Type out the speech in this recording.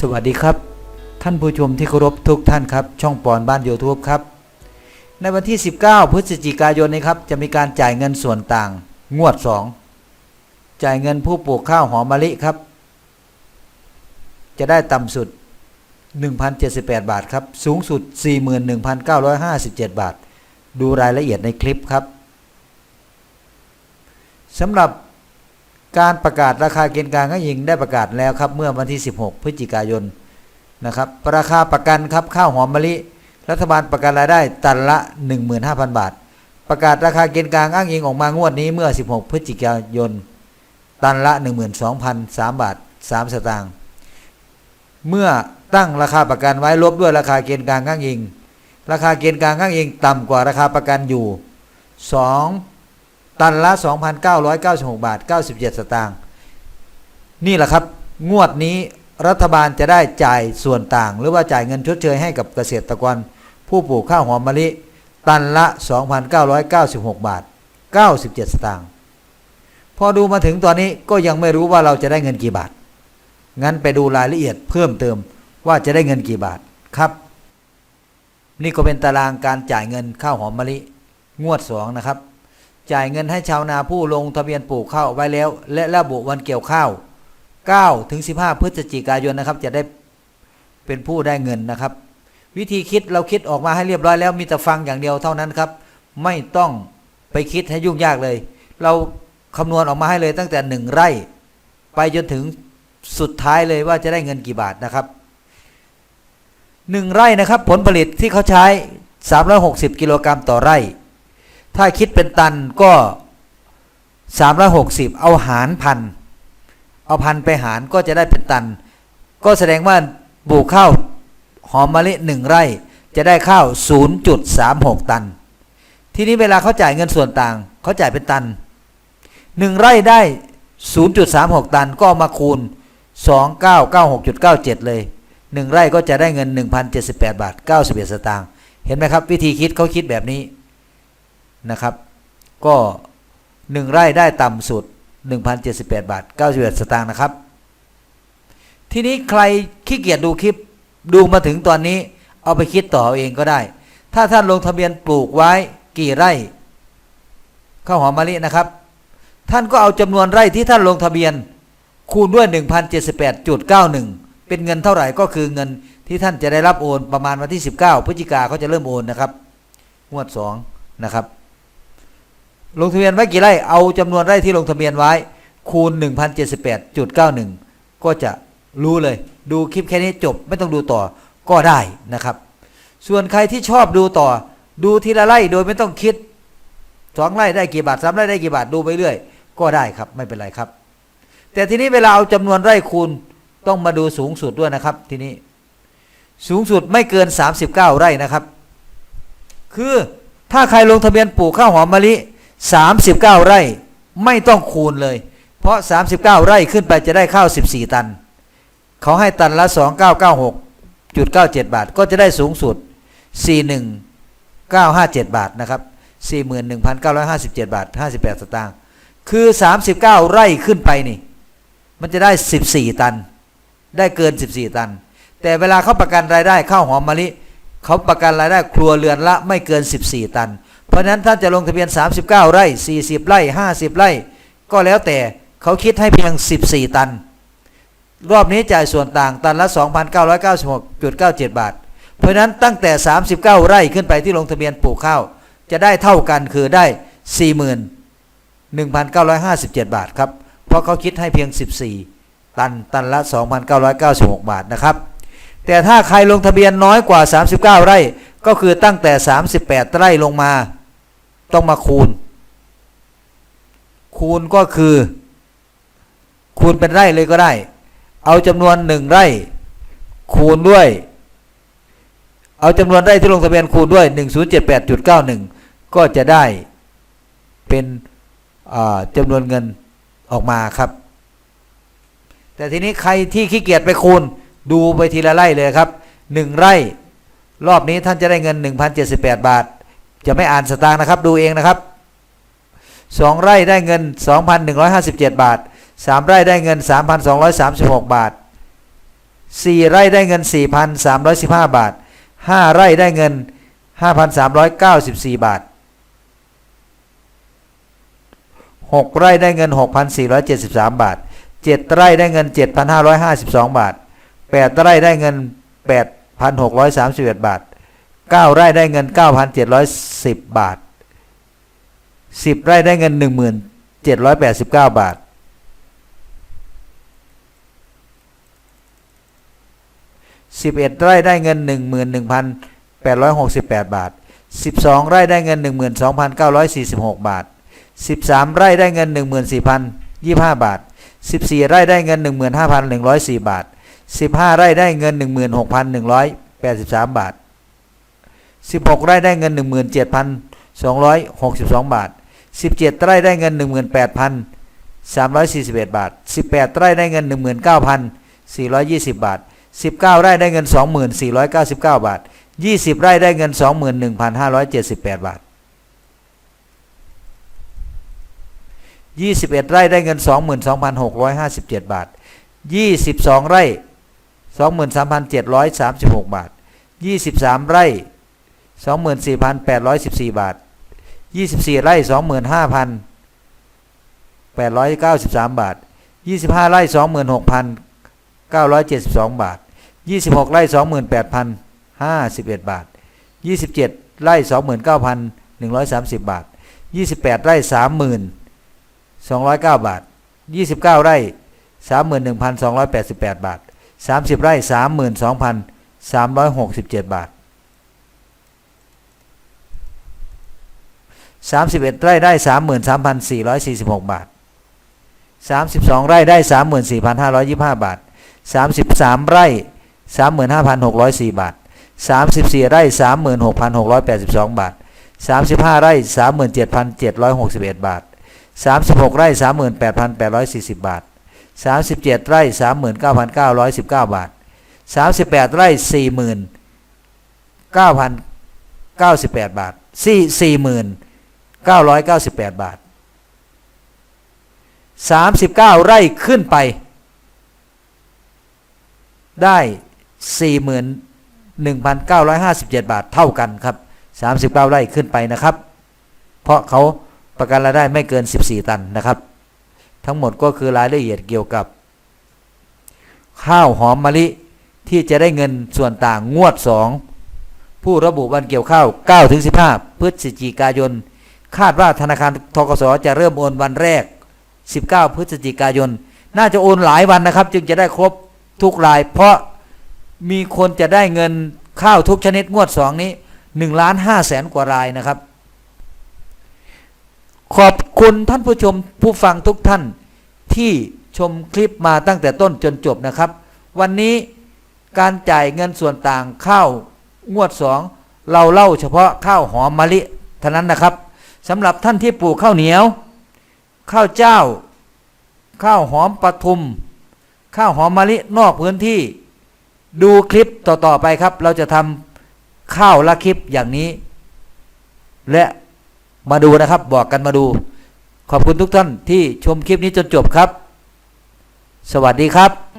สวัสดีครับ ท่านผู้ชมที่เคารพทุกท่านครับ ช่องปอนบ้าน YouTube ครับ ในวันที่ 19 พฤศจิกายนนี้ครับ จะมีการจ่ายเงินส่วนต่าง งวด 2 จ่ายเงินผู้ปลูกข้าวหอมมะลิครับ จะได้ต่ำสุด 1,078 บาทครับ สูงสุด 41,957 บาท ดูรายละเอียดในคลิปครับสำหรับ การประกาศราคาเกณฑ์กลางก็ยิงได้ประกาศแล้วครับ เมื่อวันที่ 16 พฤศจิกายนนะครับ ราคาประกันครับข้าวหอมมะลิ รัฐบาลประกันรายได้ตันละ 15,000 บาท ประกาศราคาเกณฑ์กลางอ้างอิงออกมางวดนี้เมื่อ 16 พฤศจิกายน ตันละ 12,003บาท3สตางค์เมื่อตั้งราคาประกันไว้ลบด้วยราคาเกณฑ์กลางอ้างอิง ราคาเกณฑ์กลางอ้างอิงต่ำกว่าราคาประกันอยู่2 ตันละ 2,996 บาท 97 สตางค์นี่แหละครับ งวดนี้รัฐบาลจะได้จ่ายส่วนต่าง หรือว่าจ่ายเงินชดเชยให้กับเกษตรกร ผู้ปลูกข้าวหอมมะลิ ตันละ 2,996 บาท 97 สตางค์พอดูมาถึงตอนนี้ก็ยังไม่รู้ว่าเราจะได้เงินกี่บาท งั้นไปดูรายละเอียดเพิ่มเติมว่าจะได้เงินกี่บาทครับ นี่ก็เป็นตารางการจ่ายเงินข้าวหอมมะลิ งวด2นะครับ จ่ายเงินให้ชาวนาผู้ลงทะเบียนปลูกข้าวไว้แล้ว และระบุวันเกี่ยวข้าว9ถึง15 พฤศจิกายนนะครับ จะได้เป็นผู้ได้เงินนะครับ วิธีคิดเราคิดออกมาให้เรียบร้อยแล้วมีแต่ฟังอย่างเดียวเท่านั้นครับ ไม่ต้องไปคิดให้ยุ่งยากเลย เราคำนวณออกมาให้เลยตั้งแต่หนึ่งไร่ ไปจนถึงสุดท้ายเลยว่าจะได้เงินกี่บาทนะครับหนึ่งไร่นะครับ ผลผลิตที่เขาใช้ 360 กิโลกรัมต่อไร่ ถ้าคิดเป็นตันก็ 360 เอาหารพัน เอาพันไปหารก็จะได้เป็นตัน ก็แสดงว่าปลูกข้าวหอมมะลิหนึ่งไร่ จะได้ข้าว 0.36 ตัน ทีนี้เวลาเขาจ่ายเงินส่วนต่างเขาจ่ายเป็นตันหนึ่งไร่ได้ 0.36 ตันก็เอามาคูณ 2996.97 เลยหนึ่งไร่ก็จะได้เงิน 1,078 บาท91สตางค์เห็นไหมครับ วิธีคิดเขาคิดแบบนี้ นะครับ ก็หนึ่งไร่ได้ต่ำสุด 1,078 บาท 91 สตางค์นะครับ ทีนี้ใครขี้เกียจดูคลิปดูมาถึงตอนนี้เอาไปคิดต่อเอาเองก็ได้ ถ้าท่านลงทะเบียนปลูกไว้กี่ไร่ข้าวหอมมะลินะครับ ท่านก็เอาจำนวนไร่ที่ท่านลงทะเบียน คูณด้วย 1,078.91 เป็นเงินเท่าไหร่ก็คือเงินที่ท่านจะได้รับโอนประมาณวันที่ 19พฤศจิกาเขาจะเริ่มโอนนะครับงวด2นะครับ ลงทะเบียนไว้กี่ไร่เอาจำนวนไร่ที่ลงทะเบียนไว้ คูณ 1,078.91 ก็จะรู้เลย ดูคลิปแค่นี้จบไม่ต้องดูต่อก็ได้นะครับ ส่วนใครที่ชอบดูต่อ ดูทีละไร่โดยไม่ต้องคิดสองไร่ได้กี่บาทสามไร่ได้กี่บาทดูไปเรื่อย ก็ได้ครับไม่เป็นไรครับ แต่ทีนี้เวลาเอาจำนวนไร่คูณต้องมาดูสูงสุดด้วยนะครับ ทีนี้ สูงสุดไม่เกิน 39 ไร่นะครับ คือถ้าใครลงทะเบียนปลูกข้าวหอมมะลิ 39 ไร่ไม่ต้องคูณเลย เพราะ 39 ไร่ขึ้นไปจะได้ข้าว 14 ตัน เขาให้ตันละ 2996.97 บาท ก็จะได้สูงสุด 41957 บาทนะครับ 41,957 บาท 58 สตางค์คือ 39 ไร่ขึ้นไปนี่ มันจะได้ 14 ตัน ได้เกิน 14 ตัน แต่เวลาเขาประกันรายได้ข้าวหอมมะลิเขาประกันรายได้ครัวเรือนละไม่เกิน 14 ตัน เพราะนั้นท่านจะลงทะเบียน 39 ไร่ 40 ไร่ 50 ไร่ ก็แล้วแต่เขาคิดให้เพียง 14 ตัน รอบนี้จ่ายส่วนต่างตันละ 2,996.97 บาท เพราะฉะนั้นตั้งแต่ 39 ไร่ขึ้นไปที่ลงทะเบียนปลูกข้าว จะได้เท่ากันคือได้ 41,957 บาทครับ เพราะเขาคิดให้เพียง 14 ตันตันละ 2,996 บาทนะครับ แต่ถ้าใครลงทะเบียนน้อยกว่า 39 ไร่ก็คือตั้งแต่ 38 ไร่ลงมา ต้องมาคูณ คูณก็คือ คูณเป็นไร่เลยก็ได้ เอาจำนวนหนึ่งไร่ คูณด้วย เอาจำนวนไร่ที่ลงทะเบียนคูณด้วย 1078.91 ก็จะได้เป็นอ่าจำนวนเงินออกมาครับ แต่ทีนี้ใครที่ขี้เกียจไปคูณดูไปทีละไร่เลยครับหนึ่งไร่ รอบนี้ท่านจะได้เงิน 1,078 บาท จะไม่อ่านสตางค์นะครับ ดูเองนะครับสองไร่ได้เงิน 2,157 บาทสามไร่ได้เงิน 3,236 บาท 4 ไร่ได้เงิน 4,315 บาท 5 ไร่ได้เงิน 5,394 บาท 6 ไร่ได้เงิน 6,473 บาท 7 ไร่ได้เงิน 7,552 บาท 8 ไร่ได้เงิน 8,631 บาท 9 ไร่ได้เงิน 9,710 บาท 10 ไร่ได้เงิน 1,789 บาท 11 ไร่ได้เงิน 11,868 บาท 12 ไร่ได้เงิน 12,946 บาท 13 ไร่ได้เงิน 14,025 บาท 14 ไร่ได้เงิน 15,104 บาท 15 ไร่ได้เงิน 16,183 บาท 16 ไร่ได้เงิน 17,262 บาท 17 ไร่ได้เงิน 18,341 บาท 18 ไร่ได้เงิน 19,420 บาท 19 ไร่ได้เงิน 2499 บาท 20 ไร่ได้เงิน 21,578 บาท 21 ไร่ได้เงิน 22,657 บาท 22 ไร่ 23,736 บาท 23 ไร่ 24,814 บาท 24 ไร่ 25,893 บาท 25 ไร่ 26,972 บาท 26 ไร่ 28,051 บาท 27 ไร่ 29,130 บาท 28 ไร่ 30,209 บาท 29 ไร่ 31,288 บาท 30 ไร่ 32,367 บาท 31 ไร่ได้ 33,446 บาท 32 ไร่ได้ 34,525 บาท 33 ไร่ 35,604 บาท 34 ไร่ 36,682 บาท 35 ไร่ 37,761 บาท 36 ไร่ 38,840 บาท 37 ไร่ 39,919 บาท 38 ไร่49,098 บาท4 998 บาท 39 ไร่ขึ้นไป ได้ 41,957 บาทเท่ากันครับ 39 ไร่ขึ้นไปนะครับ เพราะเขาประกันรายได้ไม่เกิน 14 ตันนะครับ ทั้งหมดก็คือรายละเอียดเกี่ยวกับ ข้าวหอมมะลิที่จะได้เงินส่วนต่างงวด 2 ผู้ระบุวันเกี่ยวข้าว9ถึง15 พฤศจิกายน คาดว่าธนาคารทกสจะเริ่มโอนวันแรก 19 พฤศจิกายน น่าจะโอนหลายวันนะครับ จึงจะได้ครบทุกราย เพราะมีคนจะได้เงินข้าวทุกชนิดงวด 2 นี้1ล้าน5แสนกว่ารายนะครับ ขอบคุณท่านผู้ชมผู้ฟังทุกท่านที่ชมคลิปมาตั้งแต่ต้นจนจบนะครับ วันนี้การจ่ายเงินส่วนต่างข้าวงวด 2 เราเล่าเฉพาะข้าวหอมมะลิเท่านั้นนะครับ สำหรับท่านที่ปลูกข้าวเหนียว ข้าวเจ้า ข้าวหอมปทุม ข้าวหอมมะลินอกพื้นที่ ดูคลิปต่อๆไปครับ เราจะทำข้าวละคลิปอย่างนี้ และมาดูนะครับบอกกันมาดู ขอบคุณทุกท่านที่ชมคลิปนี้จนจบครับ สวัสดีครับ